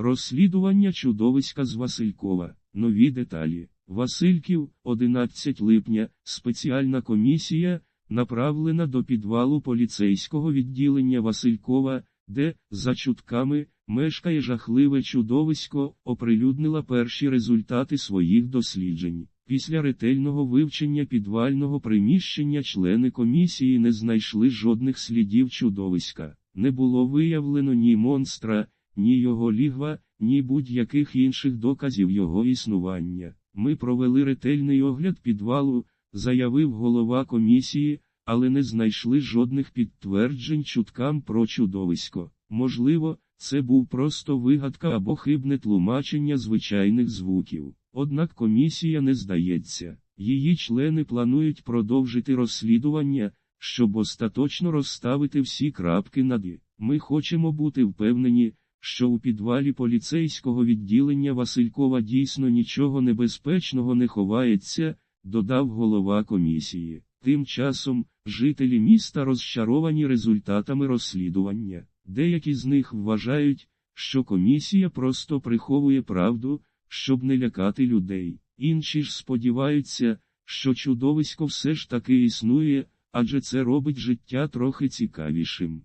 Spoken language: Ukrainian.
Розслідування чудовиська з Василькова. Нові деталі. Васильків, 11 липня, спеціальна комісія, направлена до підвалу поліцейського відділення Василькова, де, за чутками, мешкає жахливе чудовисько, оприлюднила перші результати своїх досліджень. Після ретельного вивчення підвального приміщення члени комісії не знайшли жодних слідів чудовиська. Не було виявлено ні монстра, ні його лігва, ні будь-яких інших доказів його існування. Ми провели ретельний огляд підвалу, заявив голова комісії, але не знайшли жодних підтверджень чуткам про чудовисько. Можливо, це був просто вигадка або хибне тлумачення звичайних звуків. Однак комісія не здається. Її члени планують продовжити розслідування, щоб остаточно розставити всі крапки над «і». Ми хочемо бути впевнені, що у підвалі поліцейського відділення Василькова дійсно нічого небезпечного не ховається, додав голова комісії. Тим часом, жителі міста розчаровані результатами розслідування. Деякі з них вважають, що комісія просто приховує правду, щоб не лякати людей. Інші ж сподіваються, що чудовисько все ж таки існує, адже це робить життя трохи цікавішим.